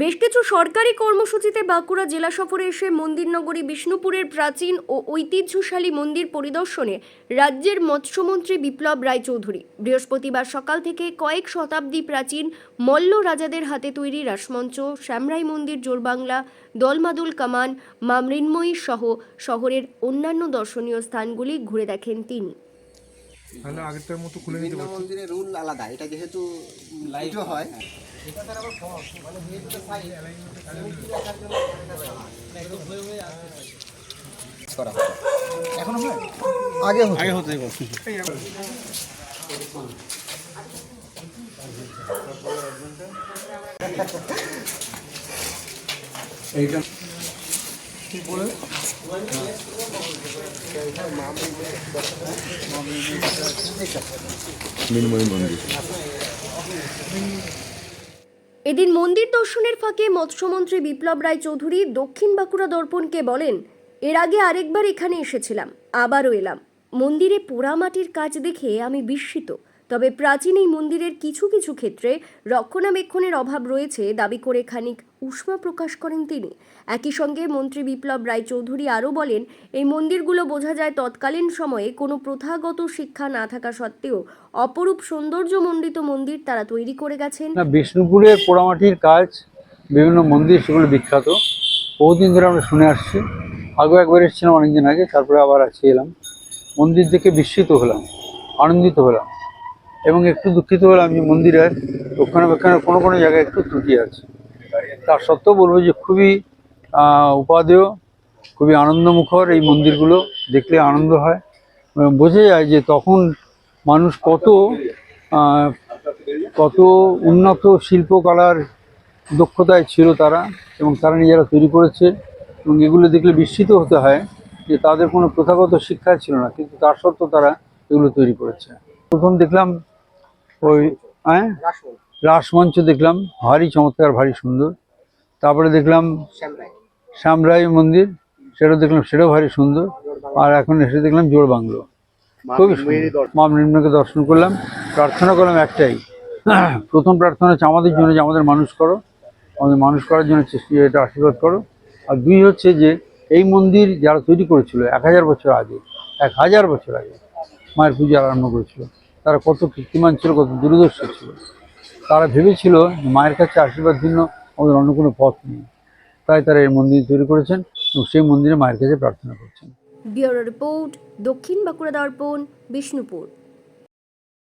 বেশ কিছু সরকারি কর্মসূচিতে বাঁকুড়া জেলা সফরে এসে মন্দিরনগরী বিষ্ণুপুরের প্রাচীন ও ঐতিহ্যশালী মন্দির পরিদর্শনে রাজ্যের মৎস্যমন্ত্রী বিপ্লব রায়চৌধুরী। বৃহস্পতিবার সকাল থেকে কয়েক শতাব্দী প্রাচীন মল্ল রাজাদের হাতে তৈরি রাসমঞ্চ শ্যামরাই মন্দির জোরবাংলা দলমাদুল কামান মা মৃন্ময়ী সহ শহরের অন্যান্য দর্শনীয় স্থানগুলি ঘুরে দেখেন তিনি। তাহলে আগেরটার মতো খুলে নিতে মন্দিরের রুল আলাদা এটা যেহেতু পুজো হয়। এখনও হয় আগে হতো আগে হতে এইটা কি বলে। মিনময় মন্দির। এদিন মন্দির দর্শনের ফাঁকে মৎস্যমন্ত্রী বিপ্লব রায় চৌধুরী দক্ষিণ বাঁকুড়া দর্পণকে বলেন, এর আগে আরেকবার এখানে এসেছিলাম, আবারও এলাম। মন্দিরে পোড়ামাটির কাজ দেখে আমি বিস্মিত। তবে প্রাচীন এই মন্দিরের কিছু কিছু ক্ষেত্রে রক্ষণাবেক্ষণের অভাব রয়েছে দাবি করে খানিক উষ্মা প্রকাশ করেন তিনি। একই সঙ্গে মন্ত্রী বিপ্লব রায় চৌধুরী আরও বলেন, এই মন্দিরগুলো বোঝা যায় তৎকালীন সময়ে কোনো প্রথাগত শিক্ষা না থাকা সত্ত্বেও অপরূপ সৌন্দর্যমণ্ডিত মন্দির তারা তৈরি করে গেছেন। বিষ্ণুপুরের পোড়ামাটির কাজ, বিভিন্ন মন্দির সেগুলো বিখ্যাত। বহুদিন ধরে আমরা শুনে আসছি। আগেও একবার এসেছিলাম অনেকদিন আগে, তারপরে আবার আজকে এলাম। মন্দির দেখে বিস্মিত হলাম, আনন্দিত হলাম। এবং একটু দুঃখিত হলাম যে মন্দিরের রক্ষণাবেক্ষণের কোনো কোনো জায়গায় একটু ত্রুটি আছে। তার সত্ত্বেও বলব যে খুবই উপাদেয়, খুবই আনন্দমুখর এই মন্দিরগুলো। দেখলে আনন্দ হয়। বোঝা যায় যে তখন মানুষ কত কত উন্নত শিল্পকলার দক্ষতায় ছিল তারা এবং তারা নিজেরা তৈরি করেছে। এবং এগুলো দেখলে বিস্মিত হতে হয় যে তাদের কোনো প্রথাগত শিক্ষা ছিল না। কিন্তু তার সত্ত্বেও তারা এগুলো তৈরি করেছে। প্রথম দেখলাম ওই হ্যাঁ? রাসমঞ্চ দেখলাম ভারী চমৎকার ভারী সুন্দর। তারপরে দেখলাম শ্যামরাই। মন্দির সেটাও দেখলাম সেটাও ভারী সুন্দর। আর এখন এসে দেখলাম জোর বাংলো। খুবই সুন্দর। মা মৃন্ময়কে দর্শন করলাম প্রার্থনা করলাম একটাই। প্রথম প্রার্থনা হচ্ছে আমাদের জন্য যে আমাদের মানুষ করো আমাদের মানুষ করার জন্য চেষ্টা এটা আশীর্বাদ করো। আর দুই হচ্ছে যে এই মন্দির যারা তৈরি করেছিল এক হাজার বছর আগে এক হাজার বছর আগে মায়ের পুজো আরম্ভ করেছিল। তারা কত কীর্তিমান ছিল, কত দূরদর্শী ছিল। তারা ভেবেছিল মায়ের কাছে আশীর্বাদ ভিন্ন, আমাদের অন্য কোনো পথ নেই। তাই তারা এই মন্দির তৈরি করেছেন এবং সেই মন্দিরে মায়ের কাছে প্রার্থনা করছেন। ব্যুরো রিপোর্ট, দক্ষিণ বাঁকুড়া দর্পণ, বিষ্ণুপুর।